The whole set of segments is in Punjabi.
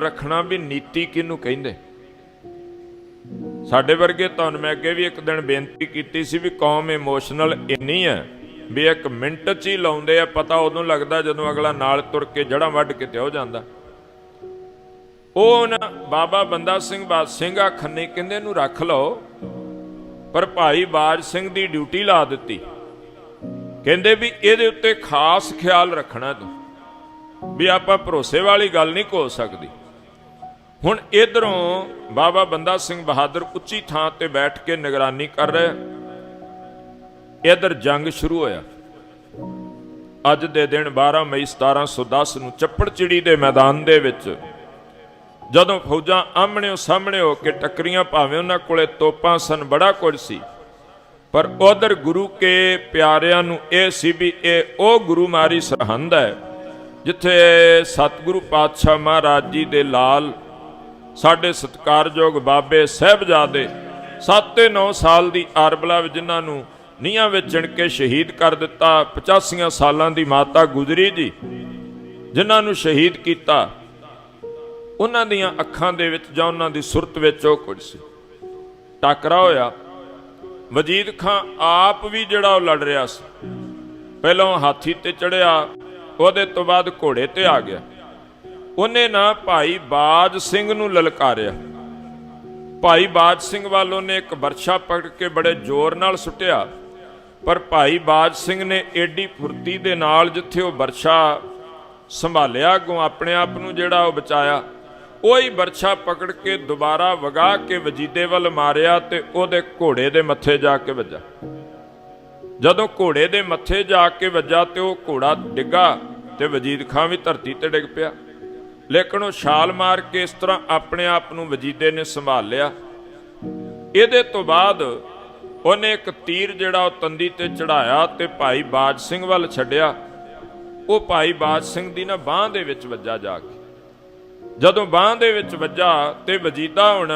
ਰੱਖਣਾ ਵੀ ਨੀਤੀ ਕਿਹਨੂੰ ਕਹਿੰਦੇ? ਸਾਡੇ ਵਰਗੇ ਤੁਹਾਨੂੰ ਮੈਂ ਅੱਗੇ ਵੀ ਇੱਕ ਦਿਨ ਬੇਨਤੀ ਕੀਤੀ ਸੀ ਵੀ ਕੌਮ ਇਮੋਸ਼ਨਲ ਇੰਨੀ ਹੈ ਵੀ ਇੱਕ ਮਿੰਟ 'ਚ ਹੀ ਲਾਉਂਦੇ ਆ, ਪਤਾ ਉਦੋਂ ਲੱਗਦਾ ਜਦੋਂ ਅਗਲਾ ਨਾਲ ਤੁਰ ਕੇ ਜੜਾਂ ਵੱਢ ਕੇ ਤੇ ਹੋ ਜਾਂਦਾ। ਉਹ ਨਾ ਬਾਬਾ ਬੰਦਾ ਸਿੰਘ ਬਾਦ ਸਿੰਘ ਆ ਖੰਨੇ ਕਹਿੰਦੇ ਇਹਨੂੰ ਰੱਖ ਲਓ, ਪਰ ਭਾਈ ਬਾਜ ਸਿੰਘ ਦੀ ਡਿਊਟੀ ਲਾ ਦਿੱਤੀ। ਕਹਿੰਦੇ ਵੀ ਇਹਦੇ ਉੱਤੇ ਖਾਸ ਖਿਆਲ ਰੱਖਣਾ ਤੂੰ, ਵੀ ਆਪਾਂ ਭਰੋਸੇ ਵਾਲੀ ਗੱਲ ਨਹੀਂ ਕੋ ਸਕਦੀ। ਹੁਣ ਇਧਰੋਂ ਬਾਬਾ ਬੰਦਾ ਸਿੰਘ ਬਹਾਦਰ ਉੱਚੀ ਥਾਂ ਤੇ ਬੈਠ ਕੇ ਨਿਗਰਾਨੀ ਕਰ ਰਿਹਾ ਇਧਰ ਜੰਗ ਸ਼ੁਰੂ ਹੋਇਆ। ਅੱਜ ਦੇ ਦਿਨ 12 ਮਈ 1710 ਨੂੰ ਚੱਪੜਚਿੜੀ ਦੇ ਮੈਦਾਨ ਦੇ ਵਿੱਚ ਜਦੋਂ ਫੌਜਾਂ ਆਹਮਣਿਓ ਸਾਹਮਣੇ ਹੋ ਕੇ ਟੱਕਰੀਆਂ ਭਾਵੇਂ ਉਹਨਾਂ ਕੋਲੇ ਤੋਪਾਂ ਸਨ, ਬੜਾ ਕੁਝ ਸੀ। ਪਰ ਉਧਰ ਗੁਰੂ ਕੇ ਪਿਆਰਿਆਂ ਨੂੰ ਇਹ ਸੀ ਵੀ ਇਹ ਉਹ ਗੁਰੂ ਮਾਰੀ ਸਰਹੰਦ ਹੈ, ਜਿੱਥੇ ਸਤਿਗੁਰੂ ਪਾਤਸ਼ਾਹ ਮਹਾਰਾਜ ਜੀ ਦੇ ਲਾਲ ਸਾਡੇ ਸਤਿਕਾਰਯੋਗ ਬਾਬੇ ਸਹਿਬਜ਼ਾਦੇ 7 ਤੇ 9 ਸਾਲ ਦੀ ਆਰਬਲਾ ਵਿੱਚ ਜਿਨ੍ਹਾਂ ਨੂੰ ਨੀਹਾਂ ਵਿੱਚ ਚਿਣ ਕੇ ਸ਼ਹੀਦ ਕਰ ਦਿੱਤਾ 85 ਸਾਲਾਂ ਦੀ ਮਾਤਾ ਗੁਜਰੀ ਜੀ, ਜਿਨ੍ਹਾਂ ਨੂੰ ਸ਼ਹੀਦ ਕੀਤਾ, ਉਹਨਾਂ ਦੀਆਂ ਅੱਖਾਂ ਦੇ ਵਿੱਚ ਜਾਂ ਉਹਨਾਂ ਦੀ ਸੁਰਤ ਵਿੱਚ ਉਹ ਕੁਝ ਸੀ। ਟੱਕਰਾ ਹੋਇਆ। ਵਜੀਦ ਖਾਂ ਆਪ ਵੀ ਜਿਹੜਾ ਉਹ ਲੜ ਰਿਹਾ ਸੀ। ਪਹਿਲਾਂ ਹਾਥੀ ਤੇ ਚੜਿਆ ਉਹਦੇ ਤੋਂ ਬਾਅਦ ਘੋੜੇ ਤੇ ਆ ਗਿਆ। ਉਹਨੇ ਨਾ ਭਾਈ ਬਾਜ ਸਿੰਘ ਨੂੰ ਲਲਕਾਰਿਆ। ਭਾਈ ਬਾਜ ਸਿੰਘ ਵੱਲ ਉਹਨੇ ਇੱਕ ਵਰਸ਼ਾ ਪਕੜ ਕੇ ਬੜੇ ਜ਼ੋਰ ਨਾਲ ਸੁੱਟਿਆ। ਪਰ ਭਾਈ ਬਾਜ ਸਿੰਘ ਨੇ ਏਡੀ ਫੁਰਤੀ ਦੇ ਨਾਲ ਜਿੱਥੇ ਉਹ ਵਰਸ਼ਾ ਸੰਭਾਲਿਆ, ਅੱਗੋਂ ਆਪਣੇ ਆਪ ਨੂੰ ਜਿਹੜਾ ਉਹ ਬਚਾਇਆ, ਉਹੀ ਵਰਸ਼ਾ ਪਕੜ ਕੇ ਦੁਬਾਰਾ ਵਗਾ ਕੇ ਵਜੀਦੇ ਵੱਲ ਮਾਰਿਆ ਤੇ ਉਹਦੇ ਘੋੜੇ ਦੇ ਮੱਥੇ ਜਾ ਕੇ ਵੱਜਾ। ਜਦੋਂ ਘੋੜੇ ਦੇ ਮੱਥੇ ਜਾ ਕੇ ਵੱਜਾ ਤੇ ਉਹ ਘੋੜਾ ਡਿੱਗਾ ਤੇ ਵਜੀਦ ਖਾਂ ਵੀ ਧਰਤੀ ਤੇ ਡਿੱਗ ਪਿਆ। ਲੇਕਿਨ ਉਹ ਛਾਲ ਮਾਰ ਕੇ ਇਸ ਤਰ੍ਹਾਂ ਆਪਣੇ ਆਪ ਨੂੰ ਵਜੀਦੇ ਨੇ ਸੰਭਾਲਿਆ ਇਹਦੇ ਤੋਂ ਬਾਅਦ ਉਹਨੇ ਇੱਕ ਤੀਰ ਜਿਹੜਾ ਉਹ ਤੰਦੀ ਤੇ ਚੜਾਇਆ ਤੇ ਭਾਈ ਬਾਜ ਸਿੰਘ ਵੱਲ ਛੱਡਿਆ। ਉਹ ਭਾਈ ਬਾਜ ਸਿੰਘ ਦੀ ਨਾ ਬਾਹ ਦੇ ਵਿੱਚ ਵੱਜਾ ਜਾ ਕੇ। ਜਦੋਂ ਬਾਹ ਦੇ ਵਿੱਚ ਵੱਜਾ ਤੇ ਵਜੀਦਾ ਹੁਣ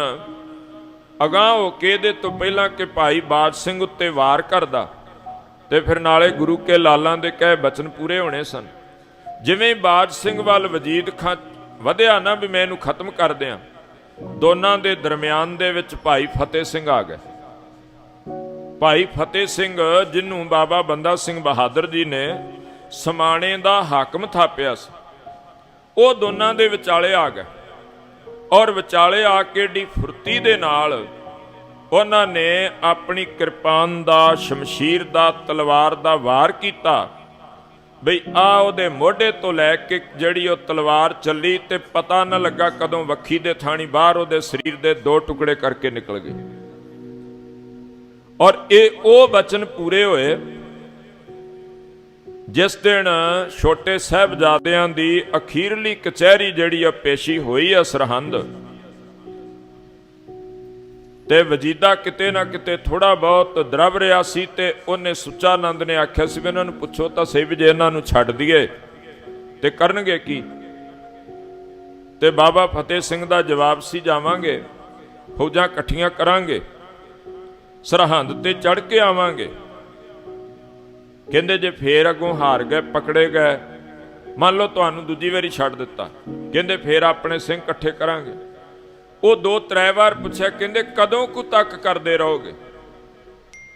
ਅਗਾਹ ਹੋ ਕੇ ਇਹਦੇ ਤੋਂ ਪਹਿਲਾਂ ਕਿ ਭਾਈ ਬਾਜ ਸਿੰਘ ਉੱਤੇ ਵਾਰ ਕਰਦਾ ਤੇ ਫਿਰ ਨਾਲੇ ਗੁਰੂ ਕੇ ਲਾਲਾਂ ਦੇ ਕਹੇ ਬਚਨ ਪੂਰੇ ਹੋਣੇ ਸਨ। ਜਿਵੇਂ ਬਾਜ ਸਿੰਘ ਵੱਲ ਵਜੀਦ ਖਾਂ ਵਧਿਆ ਨਾ ਵੀ ਮੈਂ ਇਹਨੂੰ ਖਤਮ ਕਰ ਦਿਆਂ। ਦੋਨਾਂ ਦੇ ਦਰਮਿਆਨ ਦੇ ਵਿੱਚ ਭਾਈ ਫਤਿਹ ਸਿੰਘ ਆ ਗਏ। ਭਾਈ ਫਤਿਹ ਸਿੰਘ ਜਿਹਨੂੰ ਬਾਬਾ ਬੰਦਾ ਸਿੰਘ ਬਹਾਦਰ ਜੀ ਨੇ ਸਮਾਣੇ ਦਾ ਹਾਕਮ ਥਾਪਿਆ ਸੀ, ਉਹ ਦੋਨਾਂ ਦੇ ਵਿਚਾਲੇ ਆ ਗਏ। ਔਰ ਵਿਚਾਲੇ ਆ ਕੇ ਢੀ ਫੁਰਤੀ ਦੇ ਨਾਲ ਉਹਨਾਂ ਨੇ ਆਪਣੀ ਕਿਰਪਾਨ ਦਾ, ਸ਼ਮਸ਼ੀਰ ਦਾ, ਤਲਵਾਰ ਦਾ ਵਾਰ ਕੀਤਾ। ਬਈ ਆ ਉਹਦੇ ਮੋਢੇ ਤੋਂ ਲੈ ਕੇ ਜਿਹੜੀ ਉਹ ਤਲਵਾਰ ਚੱਲੀ ਤੇ ਪਤਾ ਨਾ ਲੱਗਾ ਕਦੋਂ ਵੱਖੀ ਦੇ ਥਾਣੀ ਬਾਹਰ ਉਹਦੇ ਸਰੀਰ ਦੇ ਦੋ ਟੁਕੜੇ ਕਰਕੇ ਨਿਕਲ ਗਏ। ਔਰ ਇਹ ਉਹ ਬਚਨ ਪੂਰੇ ਹੋਏ, ਜਿਸ ਦਿਨ ਛੋਟੇ ਸਾਹਿਬਜ਼ਾਦਿਆਂ ਦੀ ਅਖੀਰਲੀ ਕਚਹਿਰੀ ਜਿਹੜੀ ਆ ਪੇਸ਼ੀ ਹੋਈ ਆ ਸਰਹੰਦ ਤੇ ਵਜੀਦਾ ਕਿਤੇ ਨਾ ਕਿਤੇ ਥੋੜਾ ਬਹੁਤ ਦਰਬ ਰਿਹਾ ਸੀ ਤੇ ਉਹਨੇ ਸੁੱਚਾ ਆਨੰਦ ਨੇ ਆਖਿਆ ਸੀ ਵੀ ਇਹਨਾਂ ਨੂੰ ਪੁੱਛੋ ਤਾਂ ਸਹੀ ਵੀ ਜੇ ਇਹਨਾਂ ਨੂੰ ਛੱਡ ਦਈਏ। ਤੇ ਕਰਨਗੇ ਕੀ? ਤੇ ਬਾਬਾ ਫਤਿਹ ਸਿੰਘ ਦਾ ਜਵਾਬ ਸੀ, ਜਾਵਾਂਗੇ, ਫੌਜਾਂ ਇਕੱਠੀਆਂ ਕਰਾਂਗੇ, ਸਰਹੰਦ ਤੇ ਚੜ ਕੇ ਆਵਾਂਗੇ। ਕਹਿੰਦੇ, ਜੇ ਫੇਰ ਅੱਗੋਂ ਹਾਰ ਗਏ, ਪਕੜੇ ਗਏ, ਮੰਨ ਲਓ ਤੁਹਾਨੂੰ ਦੂਜੀ ਵਾਰੀ ਛੱਡ ਦਿੱਤਾ। ਕਹਿੰਦੇ, ਫੇਰ ਆਪਣੇ ਸਿੰਘ ਇਕੱਠੇ ਕਰਾਂਗੇ। ਉਹ ਦੋ ਤਰੇ ਵਾਰ ਪੁੱਛਿਆ, ਕਹਿੰਦੇ, ਕਦੋਂ ਕੁ ਤੱਕ ਕਰਦੇ ਰਹੋਗੇ?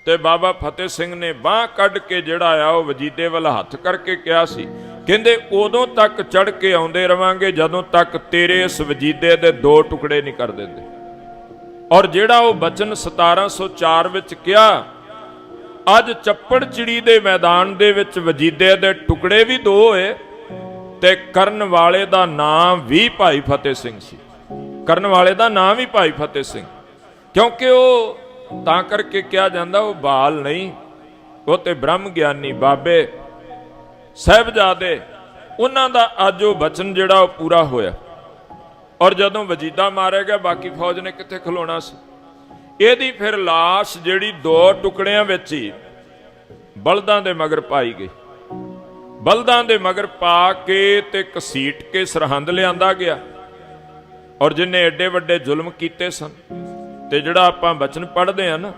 ਤੇ ਬਾਬਾ ਫਤਿਹ ਸਿੰਘ ਨੇ ਬਾਹ ਕੱਢ ਕੇ ਜਿਹੜਾ ਆ, ਉਹ ਵਜੀਦੇ ਵੱਲ ਹੱਥ ਕਰਕੇ ਕਿਹਾ ਸੀ, ਕਹਿੰਦੇ, ਉਦੋਂ ਤੱਕ ਚੜ ਕੇ ਆਉਂਦੇ ਰਵਾਂਗੇ, ਜਦੋਂ ਤੱਕ ਤੇਰੇ ਇਸ ਵਜੀਦੇ ਦੇ ਦੋ ਟੁਕੜੇ ਨਹੀਂ ਕਰ ਦਿੰਦੇ। ਔਰ ਜਿਹੜਾ ਉਹ ਬਚਨ 1704 ਵਿੱਚ ਕਿਹਾ, ਅੱਜ ਚੱਪੜ ਚਿੜੀ ਦੇ ਮੈਦਾਨ ਦੇ ਵਿੱਚ ਵਜੀਦੇ ਦੇ ਟੁਕੜੇ ਵੀ ਦੋ ਹੋਏ ਤੇ ਕਰਨ ਵਾਲੇ ਦਾ ਨਾਮ ਵੀ ਭਾਈ ਫਤਿਹ ਸਿੰਘ ਸੀ। ਕਰਨ ਵਾਲੇ ਦਾ ਨਾਂ ਵੀ ਭਾਈ ਫਤਿਹ ਸਿੰਘ। ਕਿਉਂਕਿ ਉਹ ਤਾਂ ਕਰਕੇ ਕਿਹਾ ਜਾਂਦਾ, ਉਹ ਬਾਲ ਨਹੀਂ, ਉਹ ਤੇ ਬ੍ਰਹਮ ਗਿਆਨੀ ਬਾਬੇ ਸਹਿਬਜ਼ਾਦੇ, ਉਹਨਾਂ ਦਾ ਅੱਜ ਉਹ ਬਚਨ ਜਿਹੜਾ ਉਹ ਪੂਰਾ ਹੋਇਆ। ਔਰ ਜਦੋਂ ਵਜੀਦਾ ਮਾਰਿਆ ਗਿਆ, ਬਾਕੀ ਫੌਜ ਨੇ ਕਿੱਥੇ ਖਲੋਣਾ ਸੀ? ਇਹਦੀ ਫਿਰ লাশ ਜਿਹੜੀ ਦੋ ਟੁਕੜਿਆਂ ਵਿੱਚ ਹੀ ਬਲਦਾਂ ਦੇ ਮਗਰ ਪਾਈ ਗਈ। ਬਲਦਾਂ ਦੇ ਮਗਰ ਪਾ ਕੇ ਤੇ ਕਸੀਟ ਕੇ ਸਰਹੰਦ ਲਿਆਂਦਾ ਗਿਆ। ਔਰ ਜਿਨੇ ਐਡੇ ਵੱਡੇ ਜ਼ੁਲਮ ਕੀਤੇ ਸਨ, ਤੇ ਜਿਹੜਾ ਆਪਾਂ ਬਚਨ ਪੜ੍ਹਦੇ ਆ ਨਾ,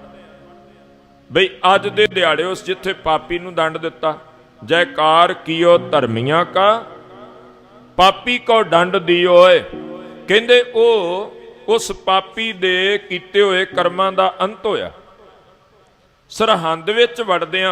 ਬਈ ਅੱਜ ਦੇ ਦਿਹਾੜੇ ਉਸ ਜਿੱਥੇ ਪਾਪੀ ਨੂੰ ਦੰਡ ਦਿੱਤਾ, ਜੈਕਾਰ ਕੀਓ ਧਰਮੀਆਂ ਕਾ, ਪਾਪੀ ਕੋ ਦੰਡ ਦਿਓਏ ਕਹਿੰਦੇ ਉਹ ਉਸ ਪਾਪੀ ਦੇ ਕੀਤੇ ਹੋਏ ਕਰਮਾਂ ਦਾ ਅੰਤ ਹੋਇਆ। ਸਰਹੰਦ ਵਿੱਚ ਵੜਦਿਆਂ